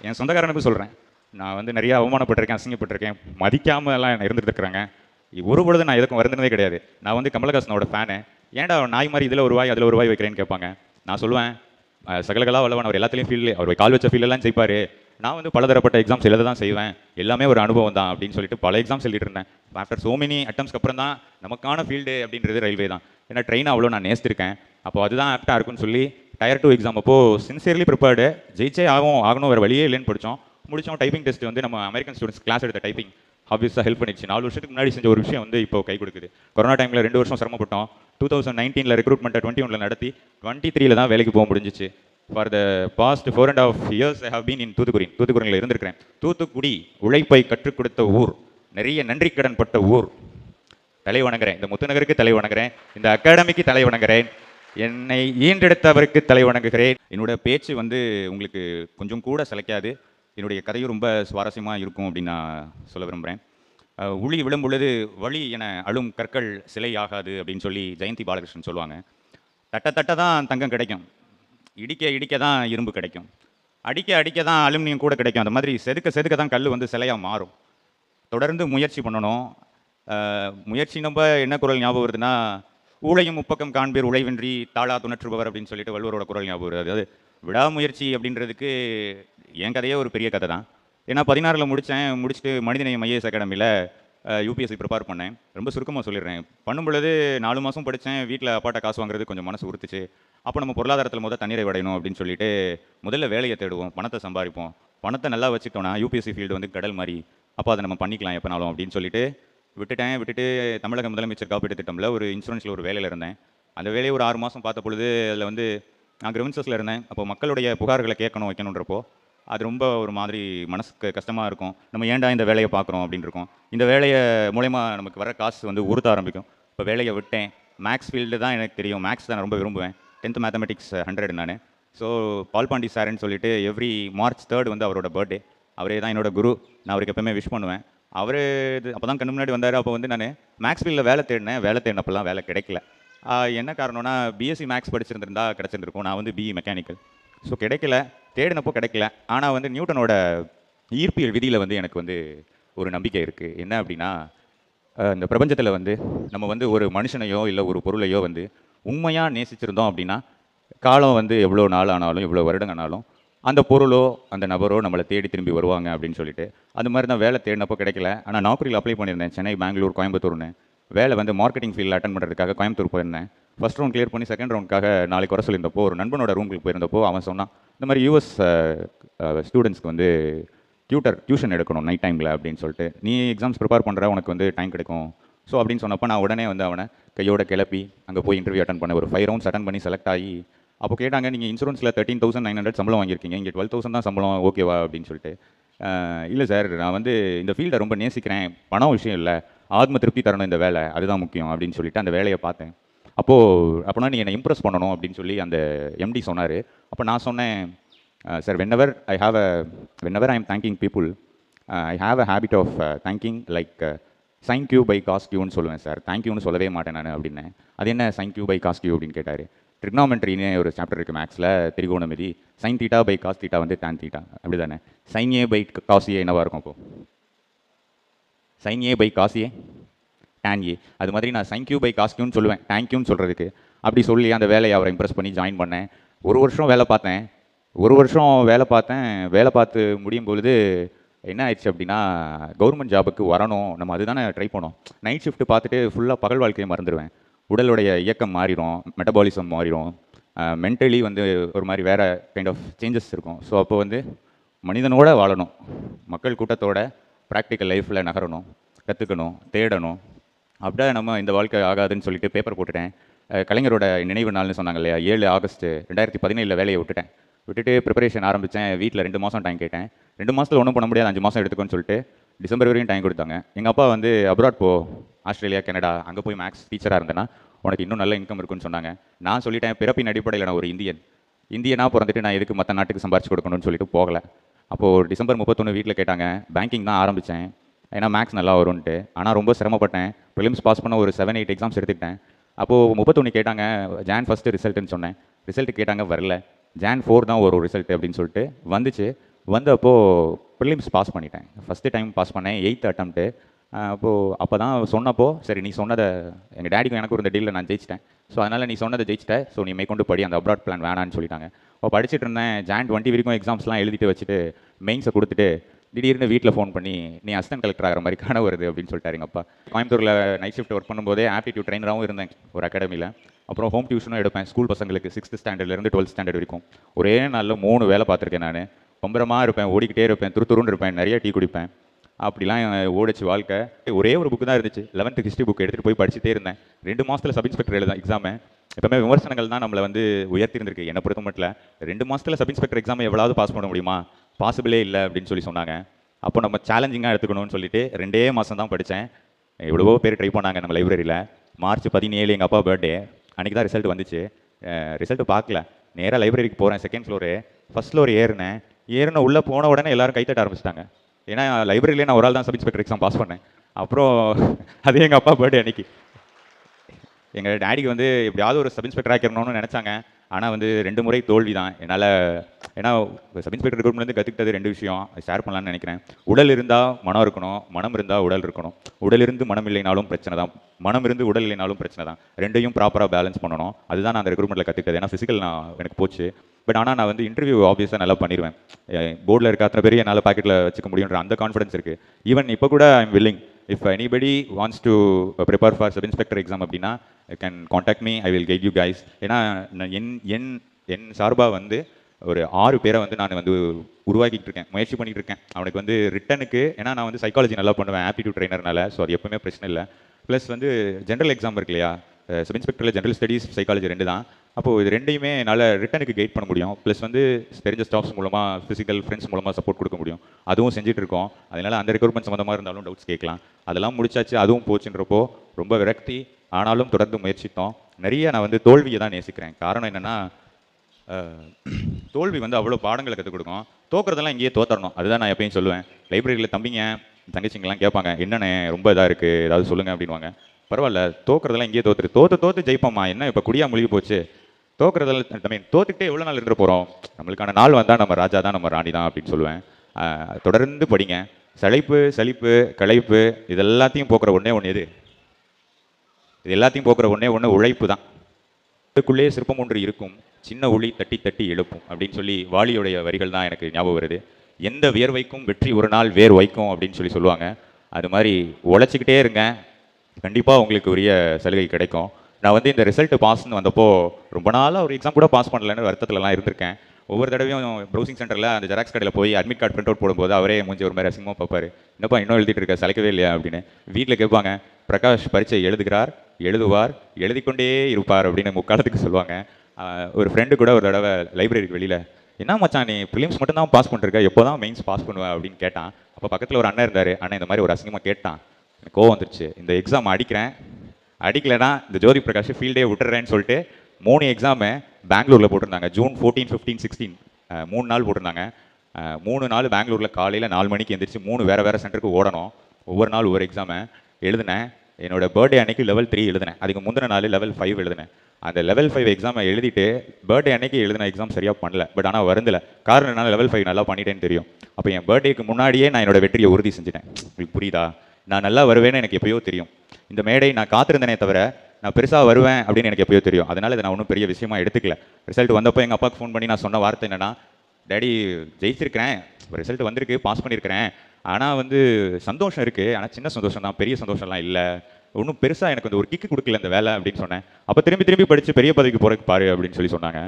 என் சொந்தக்காரனுக்கு சொல்கிறேன் நான் வந்து நிறைய அவமானப்பட்டிருக்கேன் அசிங்கப்பட்டிருக்கேன். மதிக்காம எல்லாம் இருந்துட்டு இருக்கிறாங்க ஒரு பொழுது நான் எதுக்கும் வருந்தினதே கிடையாது. நான் வந்து கமலஹாசனோட ஃபேனு ஏன்டா நாய் மாதிரி இதில் ஒரு வாய் அதில் ஒரு வாய் வைக்கிறேன்னு கேட்பாங்க? நான் சொல்லுவேன் அஹ், சகலகலா வல்லவன் அவர் எல்லாத்துலேயும் ஃபீல் அவர் கால் வச்ச ஃபீல்டெல்லாம் ஜெயிப்பார். நான் வந்து பலதரப்பட்ட எக்ஸாம்ஸ் எழுத தான் செய்வேன். எல்லாமே ஒரு அனுபவம் தான் அப்படின்னு சொல்லிட்டு பல எக்ஸாம்ஸ் எழுதிட்டு இருந்தேன். ஆஃப்டர் சோ மெனி அட்டம்ஸ்க்கு அப்புறம் தான் நமக்கான ஃபீல்டு அப்படின்றது ரயில்வே தான். ஏன்னா ட்ரெயின் அவ்வளோ நான் நேசித்திருக்கேன். அப்போ அதுதான் ஆப்டாக இருக்கும்னு சொல்லி டயர் டூ எக்ஸாம் அப்போது சின்சியர்லி ப்ரிப்பேர்டு ஜெயிச்சே ஆகும் ஆகணும் வேறு வழியே இல்லைன்னு படித்தோம் முடிச்சோம் டைப்பிங் டெஸ்ட் வந்து நம்ம அமெரிக்கன் ஸ்டூடெண்ட்ஸ் கிளாஸ் எடுத்த டைப்பிங் ஆப்வியஸாக ஹெல்ப் பண்ணிடுச்சு. நாலு வருஷத்துக்கு முன்னாடி செஞ்ச ஒரு விஷயம் வந்து இப்போ கை கொடுக்குது. கொரோனா டைமில் ரெண்டு வருஷம் சிரமப்பட்டோம். டூ தௌசண்ட் நைன்டீனில் ரெக்ரூட்மெண்ட்டை டுவெண்ட்டி ஒனில் நடத்தி டுவெண்ட்டி த்ரீல தான் வேலைக்கு போக முடிஞ்சிச்சு. For the past four and half years I have been in Thoothukudi தூத்துக்குடியில் இருந்திருக்கிறேன். தூத்துக்குடி உழைப்பை கற்றுக் கொடுத்த ஊர். நிறைய நன்றி கடன் பட்ட ஊர். தலை வணங்குறேன். இந்த முத்துநகருக்கு தலை வணங்குறேன். இந்த அகாடமிக்கு தலை வணங்குறேன். என்னை ஈன்றெடுத்தவருக்கு தலை வணங்குகிறேன். என்னோட பேச்சு வந்து உங்களுக்கு கொஞ்சம் கூட சிலைக்காது. என்னுடைய கதையும் ரொம்ப சுவாரஸ்யமாக இருக்கும் அப்படின்னு நான் சொல்ல விரும்புகிறேன் உளி விழும் பொழுது வழி என அழும் கற்கள் சிலை ஆகாது அப்படின்னு சொல்லி ஜெயந்தி பாலகிருஷ்ணன் சொல்லுவாங்க. தட்ட தட்ட தான் தங்கம் கிடைக்கும். இடிக்க இடிக்க தான் இரும்பு கிடைக்கும். அடிக்க அடிக்க தான் அலுமினியம் கூட கிடைக்கும். அந்த மாதிரி செதுக்க செதுக்க தான் கல் வந்து சிலையாக மாறும். தொடர்ந்து முயற்சி பண்ணணும். முயற்சி நம்ம என்ன குரல் ஞாபகம் வருதுன்னா ஊழையும் முப்பக்கம் காண்பீர் உழைவின்றி தாளா துணற்றுபவர் அப்படின்னு சொல்லிட்டு வள்ளுவரோட குரல் ஞாபகம் வருது. அதாவது விடாமுயற்சி அப்படின்றதுக்கு என் கதையே ஒரு பெரிய கதை தான். ஏன்னா பதினாறில் முடித்தேன் முடிச்சுட்டு மனிதநேயம் ஐஏஎஸ் அகாடமியில் யூபிஎஸ்சி ப்ரிப்பேர் பண்ணேன். ரொம்ப சுருக்கமாக சொல்லிடுறேன். பண்ணும் பொழுது நாலு மாதம் படித்தேன் வீட்டில் அப்பாட்ட காசு வாங்குறது கொஞ்சம் மனசு உறுத்துச்சு. அப்போ நம்ம பொருளாதாரத்தில் முதல் தண்ணீரை விடையணும் அப்படின்னு சொல்லிட்டு முதல்ல வேலையை தேடுவோம் பணத்தை சம்பாதிப்போம். பணத்தை நல்லா வச்சுக்கிட்டோம்னா யூபிஎஸ்சி ஃபீல்டு வந்து கடல் மாதிரி அப்போ அதை நம்ம பண்ணிக்கலாம் எப்போனாலும் அப்படின்னு சொல்லிட்டு விட்டுட்டேன். விட்டுட்டு தமிழக முதலமைச்சர் காப்பீட்டு திட்டமில் ஒரு இன்சூரன்ஸில் ஒரு வேலையில் இருந்தேன். அந்த வேலையை ஒரு ஆறு மாதம் பார்த்த பொழுது அதில் வந்து நான் கிரிவன்சஸில் இருந்தேன். அப்போ மக்களுடைய புகார்களை கேட்கணும் வைக்கணுன்றப்போ அது ரொம்ப ஒரு மாதிரி மனசுக்கு கஷ்டமாக இருக்கும். நம்ம ஏன்டா இந்த வேலையை பார்க்குறோம் அப்படின்னு இருக்கும். இந்த வேலையை மூலயமா நமக்கு வர காசு வந்து உறுத்த ஆரம்பிக்கும். இப்போ வேலையை விட்டேன். மேக்ஸ் ஃபீல்டு தான் எனக்கு தெரியும். மேக்ஸ் தான் நான் ரொம்ப விரும்புவேன். டென்த் மேத்தமெட்டிக்ஸ் ஹண்ட்ரட் நான். ஸோ பால்பாண்டி சாருன்னு சொல்லிட்டு எவ்ரி மார்ச் தேர்ட் வந்து அவரோட பர்த்டே அவரே தான் என்னோட குரு. நான் அவருக்கு எப்போவுமே விஷ் பண்ணுவேன். அவர் அப்போ தான் கண்ணு முன்னாடி வந்தார். அப்போ வந்து நான் மேக்ஸ் ஃபீல்டில் வேலை தேடினேன். வேலை தேடினப்பெல்லாம் வேலை கிடைக்கல. என்ன காரணம்னா பிஎஸ்சி மேக்ஸ் படிச்சிருந்திருந்தா கிடச்சிருந்துருக்கும். நான் வந்து பிஇ மெக்கானிக்கல் ஸோ கிடைக்கல. தேடினப்போ கிடைக்கல. ஆனால் வந்து நியூட்டனோட ஈர்ப்பியல் விதியில் வந்து எனக்கு வந்து ஒரு நம்பிக்கை இருக்குது என்ன அப்படின்னா இந்த பிரபஞ்சத்தில் வந்து நம்ம வந்து ஒரு மனுஷனையோ இல்லை ஒரு பொருளையோ வந்து உண்மையாக நேசிச்சிருந்தோம் அப்படின்னா காலம் வந்து எவ்வளோ நாள் ஆனாலும் எவ்வளோ வருடம் ஆனாலும் அந்த பொருளோ அந்த நபரோ நம்மளை தேடி திரும்பி வருவாங்க அப்படின்னு சொல்லிட்டு அது மாதிரி தான் வேலை தேடினப்போ கிடைக்கல. ஆனால் நோக்கரியில் அப்ளை பண்ணியிருந்தேன் சென்னை பெங்களூர் கோயம்புத்தூர்னு. வேலை வந்து மார்க்கெட்டிங் ஃபீல்டில் அட்டன் பண்ணுறதுக்காக கோயம்புத்தூர் போயிருந்தேன். ஃபஸ்ட் ரவுண்ட் கிளியர் பண்ணி செகண்ட் ரவுண்டுக்காக நாளைக்கு வர சொல்லியிருந்தப்போ ஒரு நண்பனோட ரூமுக்கு போயிருந்தப்போ அவன் சொன்னான் இந்த மாதிரி யூஎஸ் ஸ்டூடெண்ட்ஸ்க்கு வந்து டியூட்டர் டியூஷன் எடுக்கணும் நைட் டைமில் அப்படின்னு சொல்லிட்டு. நீ எக்ஸாம்ஸ் ப்ரிப்பேர் பண்ணுற உனக்கு வந்து டைம் கிடைக்கும். ஸோ அப்படின்னு சொன்னப்போ நான் உடனே வந்து அவனை கையோட கிளப்பி அங்கே போய் இன்டர்வியூ அட்டன் பண்ண ஒரு ஃபைவ் ரவுண்ட்ஸ் அட்டன் பண்ணி செலக்ட் ஆகி அப்போ கேட்டாங்க நீங்கள் இன்சூரன்ஸில் தேர்ட்டின் தௌசண்ட் நைன் ஹண்ட்ரட் சம்பளம் வாங்கியிருக்கீங்க. இங்கே டுவெல் தௌசண்ட் தான் சம்பளம் ஓகேவா அப்படின்னு சொல்லிட்டு. இல்லை சார் நான் வந்து இந்த ஃபீல்டை ரொம்ப நேசிக்கிறேன். பணம் விஷயம் இல்லை. ஆத்ம திருப்தி தரணும் இந்த வேலை. அதுதான் முக்கியம் அப்படின்னு சொல்லிட்டு அந்த வேலையை பார்த்தேன். அப்போது அப்போனா நீ என்னை இம்ப்ரெஸ் பண்ணணும் அப்படின்னு சொல்லி அந்த எம்டி சொன்னார். அப்போ நான் சொன்னேன் sir whenever I have a whenever I am thanking people I have a habit of thanking like sine Q by காஸ்கியூன்னு சொல்லுவேன் சார். தேங்க்யூன்னு சொல்லவே மாட்டேன் நான் அப்படின்னேன். அது என்ன சைன் கியூ பை காஸ்ட் அப்படின்னு கேட்டார். ட்ரிக்னாமெண்ட்ரின்னு ஒரு சாப்டர் இருக்குது மேக்ஸில் திரிகோணமிதி. Sine theta by cos theta வந்து டேன் தீட்டா அப்படி தானே sine A by cos A இருக்கும் அப்போ? Sine A by cos A A அது மாதிரி நான் சைன் கியூ பை காஸ் கியூன்னு சொல்லுவேன். தேங்க்யூன்னு சொல்கிறதுக்கு அப்படி சொல்லி அந்த வேலையை அவரை இம்ப்ரெஸ் பண்ணி ஜாயின் பண்ணேன். ஒரு வருஷம் வேலை பார்த்தேன். ஒரு வருஷம் வேலை பார்த்தேன். வேலை பார்த்து முடியும் பொழுது என்ன ஆயிடுச்சு அப்படின்னா கவர்மெண்ட் ஜாபுக்கு வரணும். நம்ம அதுதானே ட்ரை பண்ணோம். நைட் ஷிஃப்ட் பார்த்துட்டு ஃபுல்லாக பகல் வாழ்க்கையை மறந்துடுவேன். உடலுடைய இயக்கம் மாறிடும் மெட்டபாலிசம் மாறிடும் மென்டலி வந்து ஒரு மாதிரி வேறு கைண்ட் ஆஃப் சேஞ்சஸ் இருக்கும். ஸோ அப்போ வந்து மனிதனோட வாழணும். மக்கள் கூட்டத்தோட ப்ராக்டிக்கல் லைஃப்பில் நகரணும் கற்றுக்கணும் தேடணும். அப்படியே நம்ம இந்த வாழ்க்கை ஆகாதுன்னு சொல்லிட்டு பேப்பர் போட்டுட்டேன். கலைஞரோட நினைவு நாள்னு சொன்னாங்க இல்லையா? ஏழு ஆகஸ்ட் ரெண்டாயிரத்தி பதினேழில் வேலையை விட்டுட்டேன். விட்டுட்டு ப்ரிப்பரேஷன் ஆரம்பித்தேன் வீட்டில் ரெண்டு மாதம் டைம் கேட்டேன். ரெண்டு மாதத்தில் ஒன்றும் பண்ண முடியாது. அஞ்சு மாதம் எடுத்துக்கோன்னு சொல்லிட்டு டிசம்பர் வரையும் டைம் கொடுத்தாங்க. எங்கள் அப்பா வந்து அப்ராட் போ ஆஸ்திரேலியா கனடா அங்கே போய் மேக்ஸ் டீச்சராக இருந்தேன்னா உனக்கு இன்னும் நல்ல இன்கம் இருக்குன்னு சொன்னாங்க. நான் சொல்லிட்டேன் பிறப்பின் அடிப்படையில் நான் ஒரு இந்தியன். இந்தியனாக பிறந்துட்டு நான் எதுக்கு மற்ற நாட்டுக்கு சம்பாரிச்சு கொடுக்கணும்னு சொல்லிட்டு போகல. அப்போது டிசம்பர் முப்பத்தொன்று வீட்டில் கேட்டாங்க. பேங்கிங் தான் ஆரம்பித்தேன் ஏன்னா மேக்ஸ் நல்லா வரும்ன்ட்டு. ஆனால் ரொம்ப சிரமப்பட்டேன். ஃபிலிம்ஸ் பாஸ் பண்ண ஒரு செவன் எயிட் எக்ஸாம்ஸ் எடுத்துக்கிட்டேன். அப்போது முப்பத்தொன்று கேட்டாங்க ஜான் ஃபஸ்ட்டு ரிசல்ட்டுன்னு சொன்னேன். ரிசல்ட் கேட்டாங்க வரல. ஜான் ஃபோர் தான் ஒரு ரிசல்ட் அப்படின்னு சொல்லிட்டு வந்துச்சு. வந்தப்போ ப்ரிலிம்ஸ் பாஸ் பண்ணிட்டேன். ஃபஸ்ட்டு டைம் பாஸ் பண்ணேன் எயித் அட்டம்ப்ட்டு அப்போது அப்போ தான் சொன்னப்போ சரி நீ சொன்னதை எங்கள் டேடிக்கும் எனக்கும் இருந்த டீலில் நான் ஜெயிச்சிட்டேன். ஸோ அதனால் நீ சொன்னதை ஜெயிச்சிட்ட. ஸோ நீ மேற்கொண்டு படி அந்த அப்ராட் பிளான் வேணான்னு சொல்லிட்டாங்க. இப்போ படிச்சுட்டு இருந்தேன் ஜான் டுவெண்ட்டி வரைக்கும் எக்ஸாம்ஸ்லாம் எழுதிட்டு வச்சுட்டு மெயின்ஸை கொடுத்துட்டு திடீர்னு வீட்டில் ஃபோன் பண்ணி நீ அசிஸ்டன்ட் கலெக்டர் ஆகிற மாதிரி கனவு வருது அப்படின்னு சொல்லிட்டாரு எங்கள் அப்பா. கோயம்புத்தூரில் நைட் ஷிஃப்ட் ஒர்க் பண்ணும்போதே ஆப்டிடியூட் ட்ரைனராகவும் இருந்தேன் ஒரு அகாடமியில் அப்புறம் ஹோம் டியூஷனும் எடுப்பேன் ஸ்கூல் பசங்களுக்கு சிக்ஸ்த் ஸ்டாண்டர்ட்லேருந்து டுவெல்த் ஸ்டாண்டர்ட் வரைக்கும். ஒரே நாளில் மூணு வேலை பார்த்துருக்கேன் நான். பம்பரமாக இருப்பேன் ஓடிக்கிட்டே இருப்பேன் துரு துருன்னு இருப்பேன் நிறைய டீ குடிப்பேன். அப்படிலாம் ஓடிச்சு வாழ்க்கை. ஒரே ஒரு புக்கு தான் இருந்துச்சு. லெவன்த்து ஹிஸ்ட்ரி புக் எடுத்துகிட்டு போய் படிச்சுட்டே இருந்தேன். ரெண்டு மாதத்தில் சப் இன்ஸ்பெக்டர் எழுதான் எக்ஸாமு எப்பவுமே விமர்சனங்கள் தான் நம்மளை வந்து உயர்த்திருந்திருக்கு. என்னை பொறுத்த மட்டும் ரெண்டு மாதத்தில் சப் இன்ஸ்பெக்டர் எக்ஸாம் எவ்வளவு பாஸ் பண்ண முடியுமா? பாசிபிளே இல்லை அப்படின்னு சொல்லி சொன்னாங்க. அப்போ நம்ம சேலஞ்சிங்காக எடுத்துக்கணும்னு சொல்லிட்டு ரெண்டே மாதம் தான் படித்தேன் எவ்வளவோ பேர் ட்ரை பண்ணாங்க நம்ம லைப்ரரியில் மார்ச் பதினேழு எங்கள் அப்பா பர்த்டே அன்றைக்கி தான் ரிசல்ட் வந்துச்சு. ரிசல்ட் பார்க்கல. நேராக லைப்ரரிக்கு போகிறேன் செகண்ட் ஃப்ளோரு ஃபஸ்ட் ஃப்ளோர் ஏறினேன். ஏறின உள்ளே போன உடனே எல்லாரும் கைத்தட்ட ஆரம்பிச்சிட்டாங்க. ஏன்னா லைப்ரரியிலே நான் ஒரு ஆள் தான் சப் இன்ஸ்பெக்டர் எக்ஸாம் பாஸ் பண்ணேன். அப்புறம் அது எங்கள் அப்பா பர்த்டே அன்னைக்கு. எங்கள் டேடிக்கு வந்து எப்படியாவது ஒரு சப் இன்ஸ்பெக்டர் ஆக்கிடணும்னு நினச்சாங்க. ஆனால் வந்து ரெண்டு முறை தோல்வி தான் என்னால் ஏன்னா சப் இன்ஸ்பெக்டர் ரெக்ரூட்மெண்ட்லேருந்து கற்றுக்கிட்டது ரெண்டு விஷயம். ஷேர் பண்ணலான்னு நினைக்கிறேன். உடல் இருந்தால் மனம் இருக்கணும். மனம் இருந்தால் உடல் இருக்கணும். உடல் இருந்து மனம் இல்லைனாலும் பிரச்சனை தான். மனம் இருந்து உடல் இல்லைனாலும் பிரச்சனை தான். ரெண்டையும் ப்ராப்பராக பேலன்ஸ் பண்ணணும். அதுதான் நான் அந்த ரெக்ரூட்மெண்ட்டில் கற்றுக்கிட்டது ஏன்னா ஃபிசிக்கல் நான் எனக்கு போச்சு. பட் ஆனால் நான் வந்து இன்டர்வியூ ஆப்வியஸாக நல்லா பண்ணிடுவேன் போர்டில் இருக்க அத்தனை பேர் என்னால் பாக்கெட்டில் வச்சுக்க முடியுன்ற அந்த கான்ஃபிடன்ஸ் இருக்குது ஈவன் இப்போ கூட I'm willing if anybody wants to prepare for sub inspector exam அப்படின்னா can contact me I will guide you guys ஏன்னா நான் என் என் என் சார்பாக வந்து ஒரு ஆறு பேரை வந்து நான் வந்து உருவாக்கிட்டு இருக்கேன். முயற்சி பண்ணிட்டு இருக்கேன். அவனுக்கு வந்து ரிட்டனுக்கு ஏன்னா நான் வந்து சைக்காலஜி நல்லா பண்ணுவேன். ஆப்டிடியூட் ட்ரைனர்னால ஸோ அது எப்பவுமே பிரச்சனை இல்லை. ப்ளஸ் வந்து ஜென்ரல் எக்ஸாம் இருக்கு இல்லையா? சப் இன்ஸ்பெக்டரில் ஜென்ரல் ஸ்டடீஸ் சைக்காலஜி ரெண்டு தான் அப்போது இது ரெண்டையுமே என்னால் ரிட்டனுக்கு கைட் பண்ண முடியும். ப்ளஸ் வந்து தெரிஞ்ச ஸ்டாஃப்ஸ் மூலமாக ஃபிசிக்கல் ஃப்ரெண்ட்ஸ் மூலமாக சப்போர்ட் கொடுக்க முடியும். அதுவும் செஞ்சுட்டு இருக்கோம். அதனால் அந்த ரெக்யூர்மெண்ட் சம்மந்தமாக இருந்தாலும் டவுட்ஸ் கேட்கலாம். அதெல்லாம் முடிச்சாச்சு அதுவும் போச்சுன்றப்போ ரொம்ப விரக்தி. ஆனாலும் தொடர்ந்து முயற்சித்தோம். நிறைய நான் வந்து தோல்வியை தான் நேசிக்கிறேன். காரணம் என்னென்னா தோல்வி வந்து அவ்வளோ பாடங்களை கற்றுக் கொடுக்கும். தோக்குறதெல்லாம் இங்கேயே தோத்தரணும். அதுதான் நான் எப்பயும் சொல்லுவேன். லைப்ரரியில் தம்பிங்க தங்கச்சிங்கெல்லாம் கேட்பாங்க என்னண்ணே ரொம்ப இதாக இருக்குது ஏதாவது சொல்லுங்கள் அப்படின்வாங்க பரவாயில்ல தோக்குறதெல்லாம் இங்கேயே தோத்துரு. தோத்து தோத்து ஜெயிப்போம்மா. என்ன இப்போ குடியா முழுகி போச்சு? தோக்குறதெல்லாம் ஐ மீன் தோத்துக்கிட்டே எவ்வளோ நாள் இருந்துட்டு போகிறோம் நம்மளுக்கான நாள் வந்தால் நம்ம ராஜா தான் நம்ம ராணி தான் அப்படின்னு சொல்லுவேன். தொடர்ந்து படிங்க. சளைப்பு சலிப்பு களைப்பு இது எல்லாத்தையும் போக்குற ஒன்றே ஒன்று எது? இது எல்லாத்தையும் போக்குற ஒன்றே ஒன்று உழைப்பு தான். அதுக்குள்ளே சிற்பம் ஒன்று இருக்கும். சின்ன ஒளி தட்டி தட்டி எழுப்பும் அப்படின்னு சொல்லி வாலியுடைய வரிகள் தான் எனக்கு ஞாபகம் வருது. எந்த வியர்வைக்கும் வெற்றி ஒரு நாள் வேர் வைக்கும் அப்படின்னு சொல்லி சொல்லுவாங்க. அது மாதிரி உழைச்சிக்கிட்டே இருங்க. கண்டிப்பாக உங்களுக்கு உரிய சலுகை கிடைக்கும். நான் வந்து இந்த ரிசல்ட் பாஸ்னு வந்தப்போ ரொம்ப நாளாக ஒரு எக்ஸாம் கூட பாஸ் பண்ணலன்னு வருத்தத்துலலாம் இருந்திருக்கேன். ஒவ்வொரு தடவையும் ப்ரௌசிங் சென்டரில் அந்த ஜெராக்ஸ் கடையில் போய் அட்மிட் கார்டு பிரிண்ட் அவுட் போடும்போது அவரே மூஞ்சி ஒரு மாதிரி அசிங்கமாக பார்ப்பார். என்னப்பா இன்னும் எழுதிட்டு இருக்க? சலைக்கவே இல்லையா? அப்படின்னு. வீட்டில் கேட்பாங்க பிரகாஷ் பரீட்சை எழுதுகிறார் எழுதுவார் எழுதிக்கொண்டே இருப்பார் அப்படின்னு முக்காலத்துக்கு சொல்லுவாங்க. ஒரு ஃப்ரெண்டு கூட ஒரு தடவை லைப்ரரிக்கு வெளியில் என்ன மச்சான் நீ ப்ரிலிம்ஸ் மட்டும் தான் பாஸ் பண்ணிருக்க? எப்போ தான் மெயின்ஸ் பாஸ் பண்ணுவேன் அப்படின்னு கேட்டான். அப்போ பக்கத்தில் ஒரு அண்ணன் இருந்தார். அண்ணன் இந்த மாதிரி ஒரு அசிங்கமாக கேட்டான். கோவம் வந்துருச்சு. இந்த எக்ஸாம் அடிக்கிறேன். அடிக்கலைன்னா இந்த ஜோதி பிரகாஷ் ஃபீல்டே விட்டுறேன்னு சொல்லிட்டு மூணு எக்ஸாமு பெங்களூரில் போட்டிருந்தாங்க. ஜூன் ஃபோர்டீன் ஃபிஃப்டீன் சிக்ஸ்டீன் மூணு நாள் போட்டிருந்தாங்க. மூணு நாள் பெங்களூரில் காலையில் நாலு மணிக்கு எந்திரிச்சு மூணு வேறு வேறு சென்டருக்கு ஓடணும். ஒவ்வொரு நாள் ஒவ்வொரு எக்ஸாமு எழுதினேன். என்னோட பர்த்டே அன்னைக்கு லெவல் த்ரீ எழுதினேன். அதுக்கு முந்தின நாள் லெவல் ஃபைவ் எழுதினேன். அந்த லெவல் ஃபைவ் எக்ஸாமை எழுதிட்டு பர்த்டே அன்னைக்கு எழுதின எக்ஸாம் சரியாக பண்ணல. பட் ஆனால் வருந்தில்ல காரணம் என்ன லெவல் ஃபைவ் நல்லா பண்ணிட்டேன்னு தெரியும். அப்போ என் பர்த்டேக்கு முன்னாடியே நான் என்னோட வெற்றியை உறுதி செஞ்சுட்டேன். உங்களுக்கு புரியுதா? நான் நல்லா வருவேன்னு எனக்கு எப்பயோ தெரியும். இந்த மேடை நான் காத்திருந்தேனே தவிர நான் பெருசாக வருவேன் அப்படின்னு எனக்கு எப்பயோ தெரியும். அதனால் இதை நான் ஒன்றும் பெரிய விஷயமா எடுத்துக்கல. ரிசல்ட் வந்தப்போ எங்கள் அப்பாவுக்கு ஃபோன் பண்ணி நான் சொன்ன வார்த்தை என்னென்னா டேடி ஜெயிச்சிருக்கிறேன். ரிசல்ட் வந்திருக்கு பாஸ் பண்ணியிருக்கிறேன் ஆனால் வந்து சந்தோஷம் இருக்குது ஆனால் சின்ன சந்தோஷம் தான் பெரிய சந்தோஷம்லாம் இல்லை. ஒன்றும் பெருசாக எனக்கு வந்து ஒரு கிக்கு கொடுக்கல இந்த வேலை அப்படின்னு சொன்னேன். அப்போ திரும்பி திரும்பி படித்து பெரிய பதவிக்கு போகிறதுக்கு பாரு அப்படின்னு சொல்லி சொன்னாங்க.